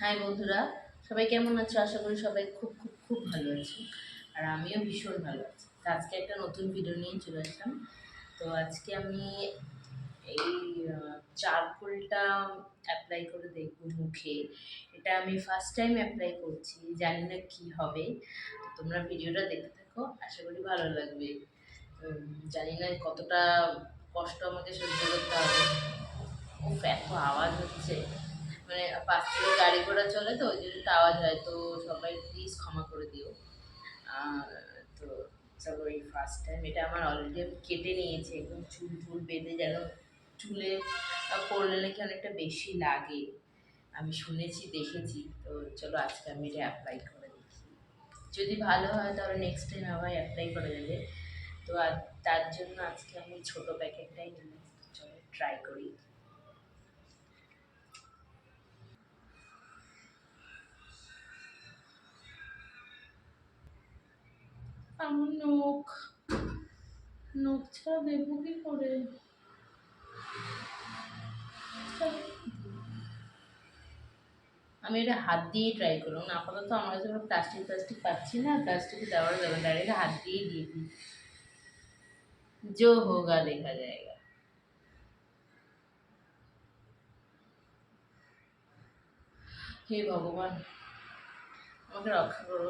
High বন্ধুরা, সবাই কেমন আছো? আশা করি সবাই খুব খুব খুব ভালো আছো। আর আমিও ভীষণ ভালো আছি। তো আজকে একটা নতুন ভিডিও নিয়ে চলে আসলাম। তো আজকে আমি এই চারকোলটা অ্যাপ্লাই করে দেখব মুখে। এটা আমি ফার্স্ট টাইম অ্যাপ্লাই করছি, জানি না কী হবে। তোমরা ভিডিওটা দেখতে থাকো, আশা করি ভালো লাগবে। জানি না কতটা কষ্ট আমাকে সহ্য করতে হবে। উফ এত আওয়াজ হচ্ছে। মানে পাশ গাড়ি ঘোড়া চলে তো, ওই জন্য আওয়াজ হয়। তো সবাই প্লিজ ক্ষমা করে দিও। তো চলো এই ফার্স্ট টাইম এটা আমার অলরেডি কেটে নিয়েছি। একদম চুল টুল বেঁধে যেন চুলে করলে নাকি অনেকটা বেশি লাগে। আমি শুনেছি, দেখেছি। তো চলো আজকে আমি এটা অ্যাপ্লাই করে দেখি। যদি ভালো হয় তাহলে নেক্সট টাইম আবার অ্যাপ্লাই করে যাবে। তো আর তার জন্য আজকে আমি ছোটো প্যাকেটটাই নিলাম। চলো ট্রাই করি। আমার নখ নখ ছাড়া দেবো কি করে আমি এটা হাত দিয়েই ট্রাই করলাম না আপাতত আমার কাছে কোনো প্লাস্টিক প্লাস্টিক পাচ্ছি না প্লাস্টিক দেওয়ার যাবে না ডাইরেক্ট হাত দিয়েই দিয়ে দিই जो होगा देखा जाएगा হে ভগবান আমাকে রক্ষা করো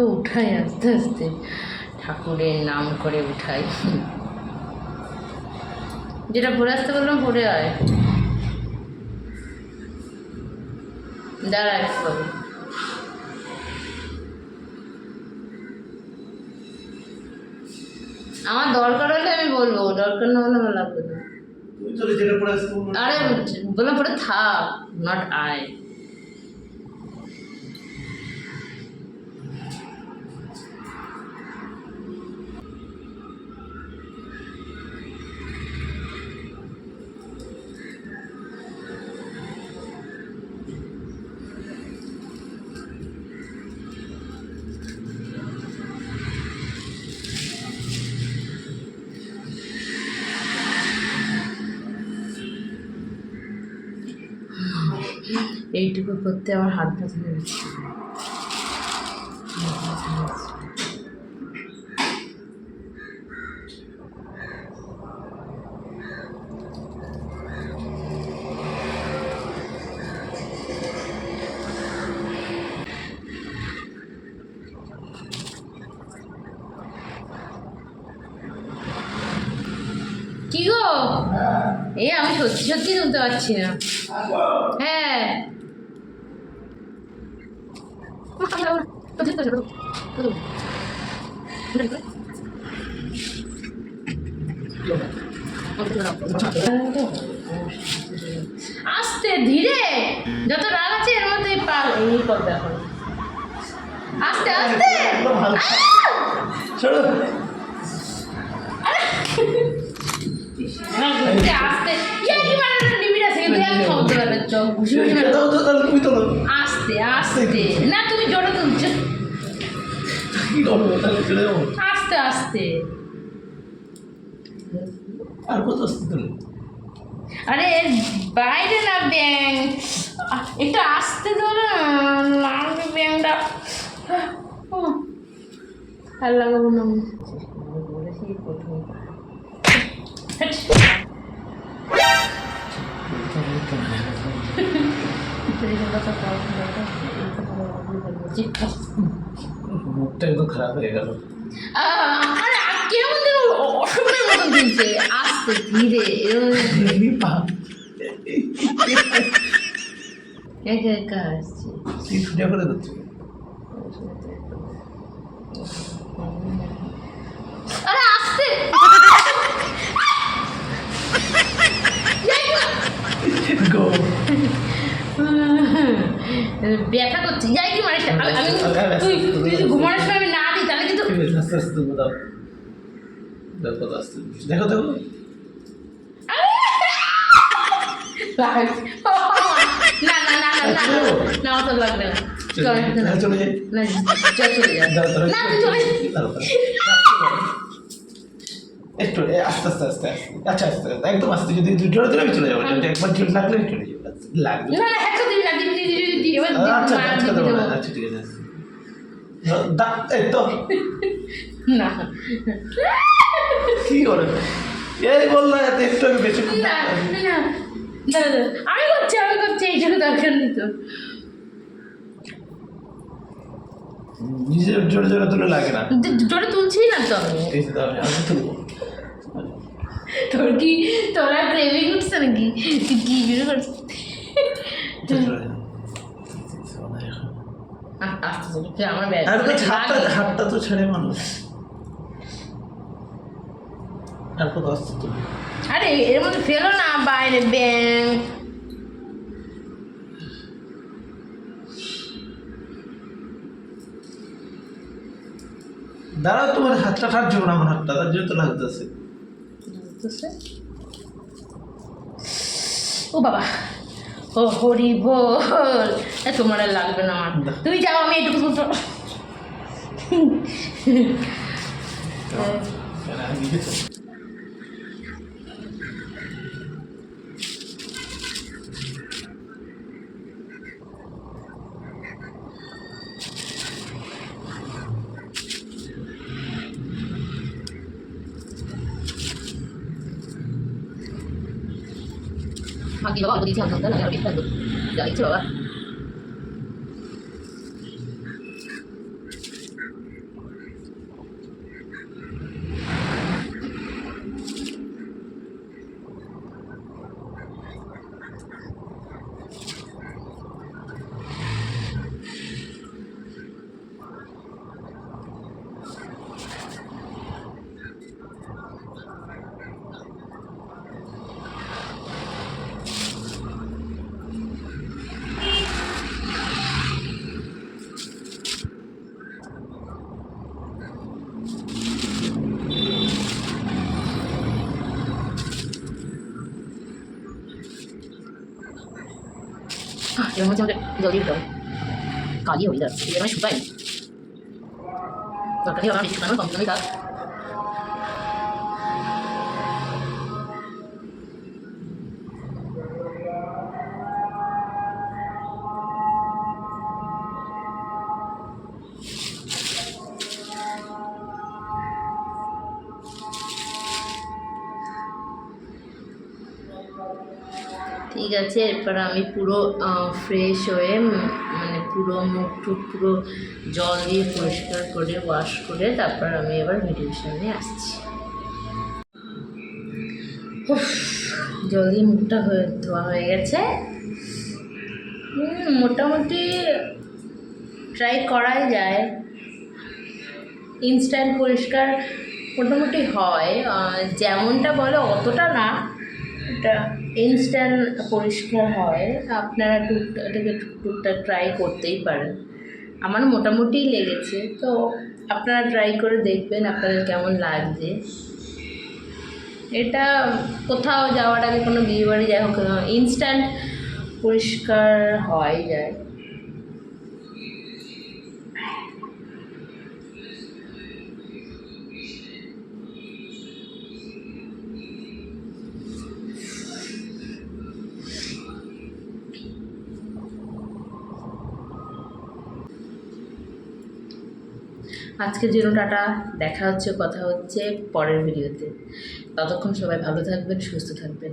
উঠাই আস্তে আস্তে। ঠাকুরের নাম করে উঠাই। যেটা পড়ে আসতে বললাম পড়ে আয়। দাঁড়া একটু। আমার দরকার হলে আমি বলব দরকার না হলে আমার লাগবে না। তো আরে বললাম পরে থাক নট আয় এইটুকু করতে আমার হাত ব্যথা হয়ে গেছে কি গো? এ আমি সত্যি সত্যি শুনতে পারছি না হ্যাঁ আস্তে ধীরে। যত রাগ আছে এর মধ্যে পাল এই করবে এখন। আস্তে আস্তে। আস্তে কিন্তু আমি খাওয়াতে পারবে চোখ ঘুষি ঘুষি মারবে। দাও তুমি তো আস্তে আস্তে। না তুমি জোরে তুলছো আস্তে আস্তে। আর কত আসতে তোলে আরে বাইরে না ব্যাং। একটু আসতে ধরো লাগবে ব্যাংটা। আর লাগাবো না বলেছি প্রথম। মুখটা একদম খারাপ হয়ে গেল। আরে কেমন যেন অসুখের মতন দিচ্ছে আস্তে ধীরে একা একা আসছে। করে আরে আসতে। ব্যথা করছে। যাই কি মারিস। আমি আমি- তুই তুই ঘুমানোর সময় আমি না দিই তাহলে কিন্তু আস্তে আস্তে দাও দাও কত আসতে দেখো দেখো। না না না না না না অত লাগবে না। চল হ্যাঁ, চলে যা না তুই চলে তাড়াতাড়ি। একটু আস্তে আস্তে আস্তে আচ্ছা আস্তে আস্তে একদম আস্তে যদি দিলে আমি চলে যাব একবার চলে লাগলে আমি চলে যাব লাগবে। আচ্ছা আচ্ছা। না। ঠিক আছে দা এই তো। না। কি করে? এই বলল একটু বেশি না না না, আমি করছি আমি করছি এইটুকু দরকার নেই তো। নিজের জোরে জোরে তুলে লাগে না। জোরে তুলছি না তো আমি। এই তো আমি আমি তুলবো। তোর কি তোরা ক্রেভিং উঠছে নাকি? তুই কি শুরু করছিস হাতটা তো ছেড়ে মানুষ। তো আরে এর মধ্যে ফেলো না বাইরে ব্যাং দাঁড়াও তোমার হাতটা ঠাটছে না আমার হাতটা তার জন্য তো লাগতেছে। ও বাবা ও হরি বল। এ, তোমার আর লাগবে না আমার। তুমি যাও আমি এটুকু তুলতে কেন আমি গেছি মাকে বাবা আমাকে দিয়েছে হচ্ছে তাহলে আমি থাকব যা ইচ্ছে বাবা এর মধ্যে আমাকে জলদি দিতে হবে কাজই হয়ে যাচ্ছে এর আমি শুকাই দরকার নেই আমার বেশি শুকানো কম শুকানোই ঠিক আছে এরপর আমি পুরো ফ্রেশ হয়ে মানে পুরো মুখ টুক পুরো জল দিয়ে পরিষ্কার করে ওয়াশ করে তারপর আমি এবার ভিডিওর সামনে আসছি। উফ, জল দিয়ে মুখটা হয়ে ধোয়া হয়ে গেছে। মোটামুটি ট্রাই করাই যায়। ইনস্ট্যান্ট পরিষ্কার মোটামুটি হয় যেমনটা বলে অতটা না। এটা ইনস্ট্যান্ট পরিষ্কার হয়, আপনারা টুকটাক টুকটাক ট্রাই করতেই পারেন। আমার মোটামুটি লেগেছে, তো আপনারা ট্রাই করে দেখবেন আপনাদের কেমন লাগছে। এটা কোথাও যাওয়ার আগে কোনো বিয়েবাড়ি, যাই হোক ইনস্ট্যান্ট পরিষ্কার হয় যায়। আজকের জন্য টাটা, দেখা হচ্ছে, কথা হচ্ছে পরের ভিডিওতে। ততক্ষণ সবাই ভালো থাকবেন, সুস্থ থাকবেন।